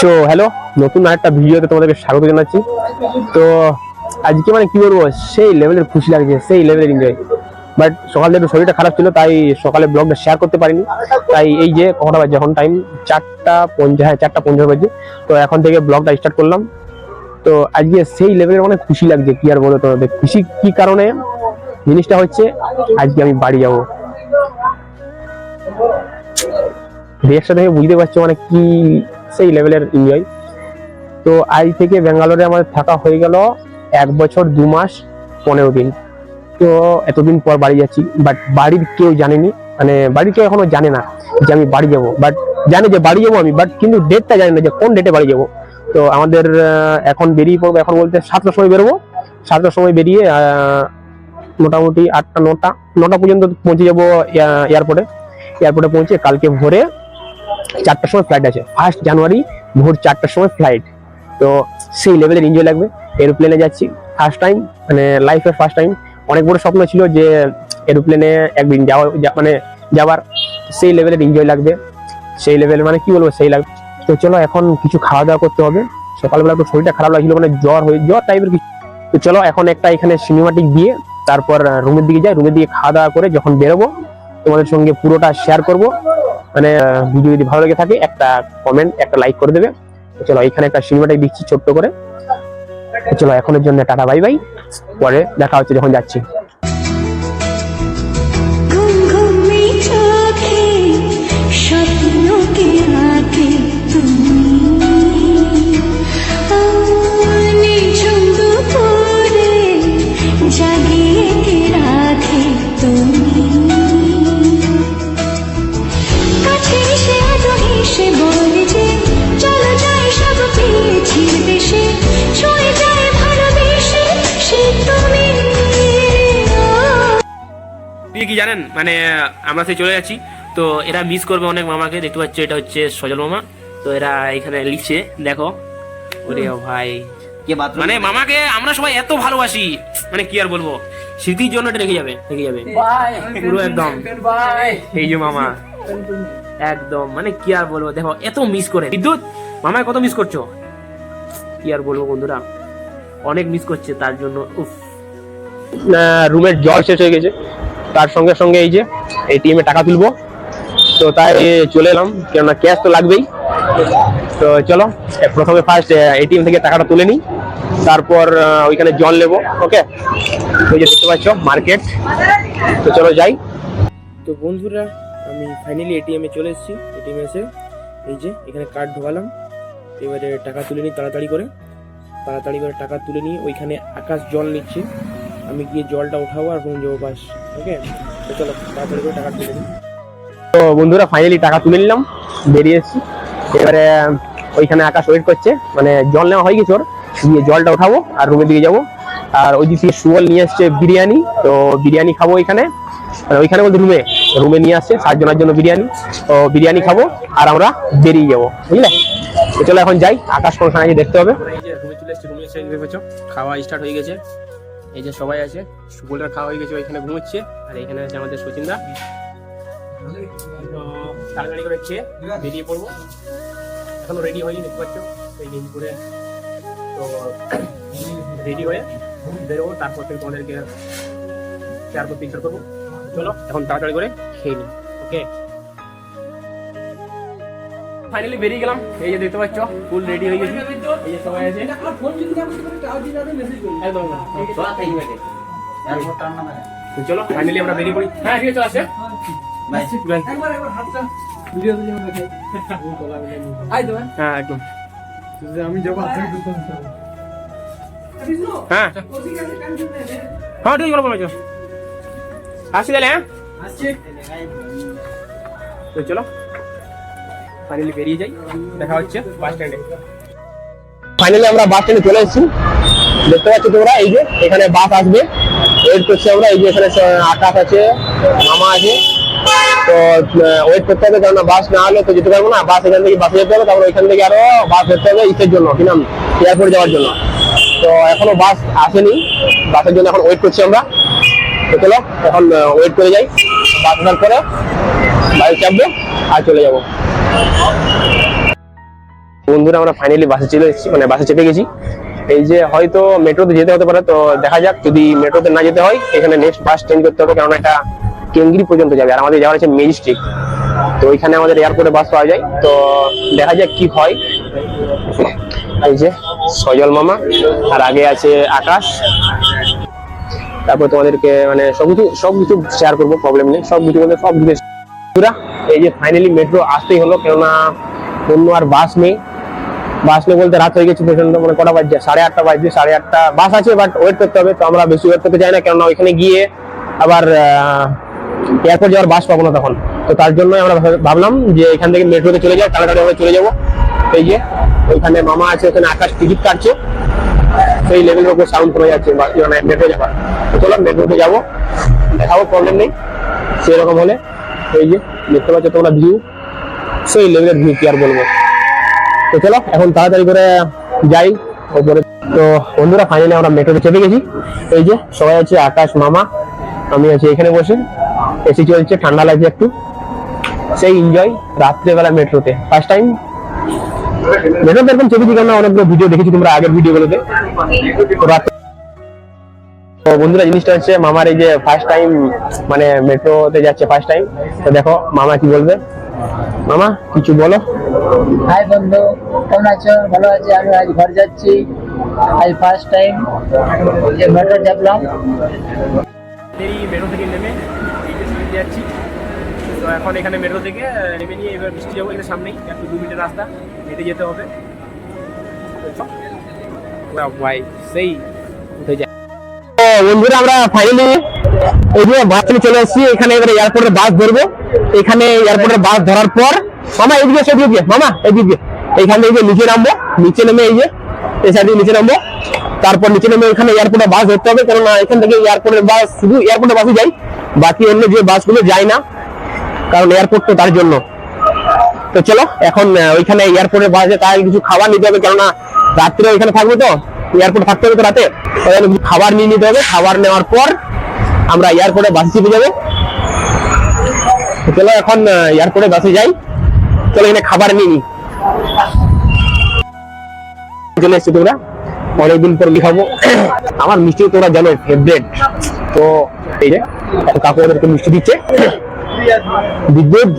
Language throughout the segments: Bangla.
সো হ্যালো নতুন আরেকটা ভিডিওতে তোমাদেরকে স্বাগত জানাচ্ছি। তো, আজকে মানে কি বলব, সেই লেভেলের খুশি লাগছে, সেই লেভেলের এনজয় বাট সকাল একটু শরীরটা খারাপ ছিল, তাই সকালে ব্লগটা শেয়ার করতে পারিনি। তাই এই যে কখনো বাজে, এখন টাইম চারটা পঞ্চাশ হ্যাঁ চারটা পঞ্চাশ বাজে। তো এখন থেকে ব্লগটা স্টার্ট করলাম। তো আজকে সেই লেভেলের মানে খুশি লাগছে, কি আর বলো তোমাদের? খুশি কি কারণে? জিনিসটা হচ্ছে, আজকে আমি বাড়ি যাব। রিয়াকশন দেখে বুঝতে পারছ মানে কি সেই লেভেলের এনজয় তো আজ থেকে ব্যাঙ্গালোরে আমাদের থাকা হয়ে গেল এক বছর, দু মাস, পনেরো দিন। তো এতদিন পর বাড়ি যাচ্ছি বাট বাড়ির কেউ জানেনি। মানে বাড়ির কেউ এখনও জানে না যে আমি বাড়ি যাব। বাট জানে যে বাড়ি যাব আমি বাট কিন্তু ডেটটা জানে না যে কোন ডেটে বাড়ি যাব। তো আমাদের এখন বেরিয়ে পড়ব, এখন বলতে সাতটার সময় বেরোবো। সাতটার সময় বেরিয়ে মোটামুটি আটটা, নটা নটা পর্যন্ত পৌঁছে যাব এয়ারপোর্টে এয়ারপোর্টে পৌঁছে কালকে ভোরে চারটার সময় ফ্লাইট আছে। ফার্স্ট জানুয়ারি ভোর চারটার সময় ফ্লাইট তো সেই লেভেলের এনজয় লাগবে। এরোপ্লেনে যাচ্ছি। ফার্স্ট টাইম মানে লাইফের ফার্স্ট টাইম অনেক বড় স্বপ্ন ছিল যে এরোপ্লেনে একদিন যাওয়া মানে যাওয়ার। সেই লেভেলের এনজয় লাগবে। সেই লেভেল মানে কি বলব? সেই লাগবে। তো চলো এখন কিছু খাওয়া দাওয়া করতে হবে। সকালবেলা একটু শরীরটা খারাপ লাগছিল মানে জ্বর হয়ে জ্বর টাইপের কিছু। তো চলো এখন একটা এখানে সিনেমাটিক দিয়ে তারপর রুমের দিকে যাই। রুমের দিকে খাওয়া দাওয়া করে যখন বেরোবো, তোমাদের সঙ্গে পুরোটা শেয়ার করব। মানে ভিডিও যদি ভালো লেগে থাকে, একটা কমেন্ট একটা লাইক করে দেবে। চলো, এখানে একটা সিনেমাটাই দিচ্ছি ছোট্ট করে। চলো, এখনের জন্য টাটা বাই বাই পরে দেখা হচ্ছে যখন যাচ্ছি। স্বপ্ন আপনি কি জানেন? মানে আমরা সেই চলে যাচ্ছি। তো এরা মিস করবে অনেক মামাকে। দেখতে পাচ্ছ এটা হচ্ছে সজল মামা। তো এরা এখানে লিখছে দেখো। ওরে ভাই। মানে মামাকে আমরা সবাই এত ভালোবাসি। মানে কি আর বলব? স্মৃতির জন্য এটা রেখে যাবে রেখে যাবে। পুরো একদম। এই যে মামা। একদম। মানে কি আর বলব? দেখো এত মিস করে। বিদ্যুৎ মামায় কত মিস করছ? কি আর বলব বন্ধুরা? অনেক মিস করছে তার জন্য উফ। রুমের জল শেষ হয়ে গেছে। তার সঙ্গে সঙ্গে এই যে এটিএম এ টাকা তুলবো। তো তাই চলে এলাম, কেননা ক্যাশ তো লাগবেই। তো চলো, প্রথমে ফার্স্ট এটিএম থেকে টাকাটা তুলে নিই। তারপর ওইখানে জল নেব ওকে ওই যে দেখতে পাচ্ছ মার্কেট তো চলো যাই। তো বন্ধুরা, আমি ফাইনালি এটিএম চলে এসেছি। এটিএম এসে এই যে এখানে কার্ড ঢোকালাম। এবারে টাকা তুলে নিই তাড়াতাড়ি করে। তাড়াতাড়ি করে টাকা তুলে নিয়ে ওইখানে আকাশ জল নিচ্ছে। আমি গিয়ে জলটা উঠাবো আর রুম যাব, বাস। ওকে? তো চলো তাড়াতাড়ি করে টাকা তুলে নিই। তো বন্ধুরা ফাইনালি টাকা তুলে নিলাম বেরিয়ে এসেছি। এবারে ওইখানে আকাশ ওয়েট করছে মানে জল নেওয়া হয়ে গেছে ওর গিয়ে জলটা উঠাবো আর রুমের দিকে যাব। আর ওই দিক থেকে সুবল নিয়ে আসছে বিরিয়ানি তো বিরিয়ানি খাব ওইখানে। মানে ওইখানে বলতে রুমে রুমে নিয়ে আসছে সাতজনের জন্য বিরিয়ানি। তো বিরিয়ানি খাব আর আমরা বেরিয়ে যাব বুঝলে? তো চলো এখন যাই আকাশ কোন দেখতে হবে। রুমে চলে এসেছি রুমে এসে খাওয়া স্টার্ট হয়ে গেছে। এই যে সবাই আছে সুবলটার খাওয়া হয়ে গেছে, ওইখানে ঘুমোচ্ছে, আর এখানে আছে আমাদের সচিনদা। তাড়াতাড়ি করে খেয়ে বেরিয়ে পড়ব। এখনও রেডি হয়নি, দেখতে পাচ্ছ? এই দিন করে তো রেডি হয়ে বেরোবো, তারপর থেকে তোমাদেরকে শেয়ার করতে ইচ্ছা করব। চলো, এখন তাড়াতাড়ি করে খেয়ে নিই ওকে ফাইনালি বেরিয়ে গেলাম। এই যে দেখতে পাচ্ছ ফুল রেডি হয়ে গেছে। এই যে সবাই আছে। একদম। চলো ফাইনালি আমরা বেরিয়ে পড়ি। হ্যাঁ ঠিক আছে হ্যাঁ একদম। আমি যাব হ্যাঁ। হ্যাঁ ঠিক আছে বলো বলো আসি তাহলে হ্যাঁ? তো চলো। ফাইনালি বেরিয়ে যাই। দেখা হচ্ছে বাস স্ট্যান্ডে ফাইনালি আমরা বাস স্ট্যান্ডে চলে এসেছি। দেখতে পাচ্ছ তোমরা, এই যে এখানে বাস আসবে। ওয়েট করছি আমরা, এই যে এখানে আকাশ আছে, মামা আছে। তো ওয়েট করতে হবে কারণ বাস না হলে তো যেতে পারব না। বাস এখান থেকে বাসে যেতে হবে, তারপর ওইখান থেকে আরও বাস ধরতে হবে ইসের জন্য, কি নাম? এয়ারপোর্ট যাওয়ার জন্য। তো, এখনও বাস আসেনি। বাসের জন্য এখন ওয়েট করছি আমরা। তো চলো, এখন ওয়েট করে যাই। বাস পরে বাড়ি চাপবো, আর চলে যাব। বন্ধুরা, আমরা ফাইনালি বাসে চলে এসেছি মানে বাসে চেপে গেছি। এই যে হয়তো মেট্রোতে যেতে হতে পারে, তো দেখা যাক, যদি মেট্রোতে না যেতে হয়, এখানে নেক্সট বাস চেঞ্জ করতে হবে কারণ এটা কেঙ্গিরি পর্যন্ত যাবে। আর আমাদের যাওয়ার আছে মেজিস্ট্রিক তো ওইখানে আমাদের এয়ারপোর্টে বাস পাওয়া যায়। তো দেখা যাক কি হয়। এই যে সজল মামা, আর আগে আছে আকাশ। তারপর তোমাদেরকে মানে সবকিছু সবকিছু শেয়ার করব প্রবলেম নেই। সবকিছু বলতে সব কিছু এই যে ফাইনালি মেট্রো আসতেই হলো, কেননা অন্য আর বাস নেই। বাস নেই বলতে রাত হয়ে গেছে প্রচণ্ড মানে কটা বাজছে? সাড়ে আটটা বাজছে, সাড়ে আটটা বাস আছে বাট ওয়েট করতে হবে। তো আমরা বেশি ওয়েট করতে চাই না, কেননা ওইখানে গিয়ে আবার এয়ারপোর্ট যাওয়ার বাস পাবো না তখন। তো তার জন্যই আমরা ভাবলাম যে এখান থেকে মেট্রোতে চলে যাই, তাড়াতাড়ি আমরা চলে যাব। এই যে, ওইখানে মামা আছে, ওখানে আকাশ টিকিট কাটছে। সেই লেভেলের উপর সাউন্ড শোনা যাচ্ছে মানে মেট্রো যাবার। তো চলো মেট্রোতে যাব। দেখাবো প্রবলেম নেই। সেরকম হলে, এই যে। দেখতে পাচ্ছ তোমরা ভিউ সেই লেভেলের ভিউ কি আর বলব? তো চলো, এখন তাড়াতাড়ি করে যাই। ওপরে তো বন্ধুরা ফাইনালি আমরা মেট্রোতে চেপে গেছি। এই যে, সবাই আছে আকাশ মামা, আমি আছি এখানে বসে। এসি চলছে, ঠান্ডা লাগছে একটু। সেই এনজয় রাত্রেবেলা মেট্রোতে ফার্স্ট টাইম মেট্রোতে এরকম চেপেছি কেন অনেকগুলো ভিডিও দেখেছি তোমরা আগের ভিডিওগুলোতে রাত্রে তো বন্ধুরা জিনিসটা হচ্ছে মামার এই যে ফার্স্ট টাইম মানে মেট্রোতে যাচ্ছে ফার্স্ট টাইম তো দেখো মামা কি বলবে? মামা কিছু বলো। হাই বন্ধু কেমন আছো? ভালো আছি আমি আজ ঘর যাচ্ছি। আজ ফার্স্ট টাইম যে মেট্রো চাপলাম। এই মেট্রো থেকে নেমে এই যে যাচ্ছি। তো এখন এখানে মেট্রো থেকে নেমে নিয়ে এবার বৃষ্টি যাব এখানে সামনেই একটু দু মিনিটের রাস্তা হেঁটে যেতে হবে। ভাই সেই উঠে যায় বন্ধুরা, আমরা ফাইনালি এই যে বাস থেকে চলে আসছি এখানে এবারে এয়ারপোর্টের বাস ধরবো। এখানে এয়ারপোর্টের বাস ধরার পর, মামা, এদিকে মামা এইদিকে এইখান থেকে নিচে নামবো। নিচে নেমে এই যে, এই সাইড নিচে নামবো। তারপর নিচে নেমে এখানে এয়ারপোর্টে বাস ধরতে হবে, কেননা এখান থেকে এয়ারপোর্টের বাস শুধু এয়ারপোর্টের বাসই যায় বাকি অন্য যে বাসগুলো যায় না, কারণ এয়ারপোর্ট তো তার জন্য। তো চলো, এখন ওইখানে এয়ারপোর্টের বাসে তাই কিছু খাবার নিতে হবে, কেননা রাত্রে ওইখানে থাকব তো। এয়ারপোর্ট থাকতে হবে তো রাতে? খাবার নিয়ে নিতে হবে। খাবার নেওয়ার পর আমরা এয়ারপোর্টে বাসে চেপে যাব। চলো এখন এয়ারপোর্টে বাসে যাই। চলো এখানে খাবার নিয়ে নিই চলে এসছি তোমরা? অনেকদিন পর লিখাবো আমার মিষ্টি তোমরা জানো ফেভারেট তো এই যে কাকু ওদেরকে মিষ্টি দিচ্ছে। বিদ্যুৎ?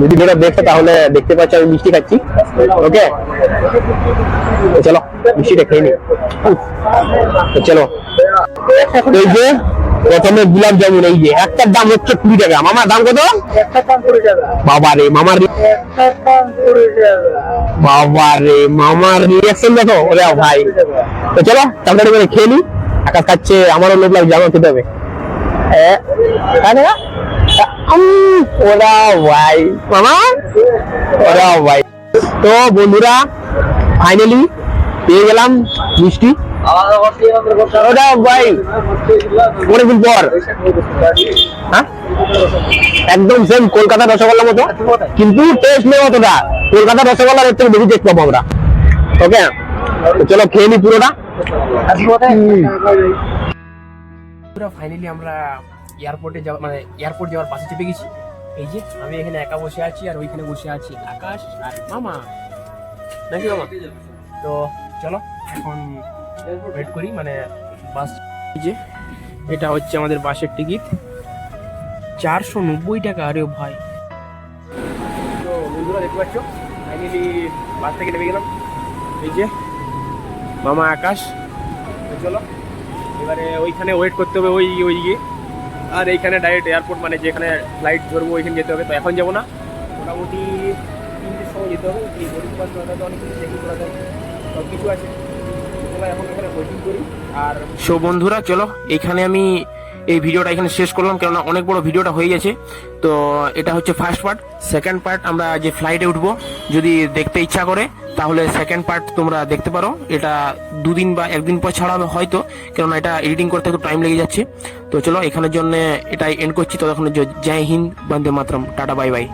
যদি দেখছ তাহলে দেখতে পাচ্ছ আমি মিষ্টি খাচ্ছি। ওকে চলো মিষ্টিটা খেয়ে নি। চলো। এই যে প্রথমে গোলাপ জামুন এই যে একটার দাম হচ্ছে কুড়ি টাকা। মামার দাম কত? বাবা রে মামার বাবা রে মামার রিয়াকশন দেখো। ওরে ভাই। তো চলো তাড়াতাড়ি করে খেয়ে নি। আকাশ খাচ্ছে আমারও লোক লাগছে আমার খেতে হবে? উম, ওরা ভাই। মামা ওরা ভাই। তো বন্ধুরা ফাইনালি পেয়ে গেলাম মিষ্টি। ওটা ভাই অনেকদিন পর। হ্যাঁ? একদম সেম কলকাতা রসগোল্লার মতো কিন্তু টেস্ট নেই অতটা। কলকাতা রসগোল্লার এর থেকে বেশি টেস্ট পাবো আমরা। ওকে চলো খেয়ে নি পুরোটা। ফাইনালি আমরা এয়ারপোর্টে যাওয়া মানে এয়ারপোর্ট যাওয়ার পাশে চেপে গেছি। এই যে আমি এখানে একা বসে আছি আর ওইখানে বসে আছি আকাশ আর মামা। নাকি মামা? তো চলো, এখন ওয়েট করি মানে বাস যে, এটা হচ্ছে আমাদের বাসের টিকিট চারশো নব্বই টাকা, আরে ভাই। তো বন্ধুরা, দেখতে পাচ্ছ? ফাইনালি বাস থেকে নেমে গেলাম। এই যে, মামা আকাশ। চলো, এবারে ওইখানে ওয়েট করতে হবে ওই ওই গিয়ে আর এইখানে ডাইরেক্ট এয়ারপোর্ট মানে যেখানে ফ্লাইট ধরবো, ওইখানে যেতে হবে। তো এখন যাব না। মোটামুটি তিনটের সময় যেতে হবে। এই গরিব সব কিছু আছে। সো বন্ধুরা, চলো, এখানে আমি এই ভিডিওটা এখানে শেষ করলাম, কেননা অনেক বড় ভিডিওটা হয়ে গেছে। তো, এটা হচ্ছে ফার্স্ট পার্ট সেকেন্ড পার্ট আমরা যে ফ্লাইটে উঠবো, যদি দেখতে ইচ্ছা করে, তাহলে সেকেন্ড পার্ট তোমরা দেখতে পারো। এটা দুদিন বা একদিন পর ছাড়া হয়তো, কেননা এটা এডিটিং করতে একটু টাইম লেগে যাচ্ছে। তো চলো, এখানের জন্য এটাই এন্ড করছি। ততক্ষণ জয় হিন্দ, বন্দে মাতরম। Tata bye bye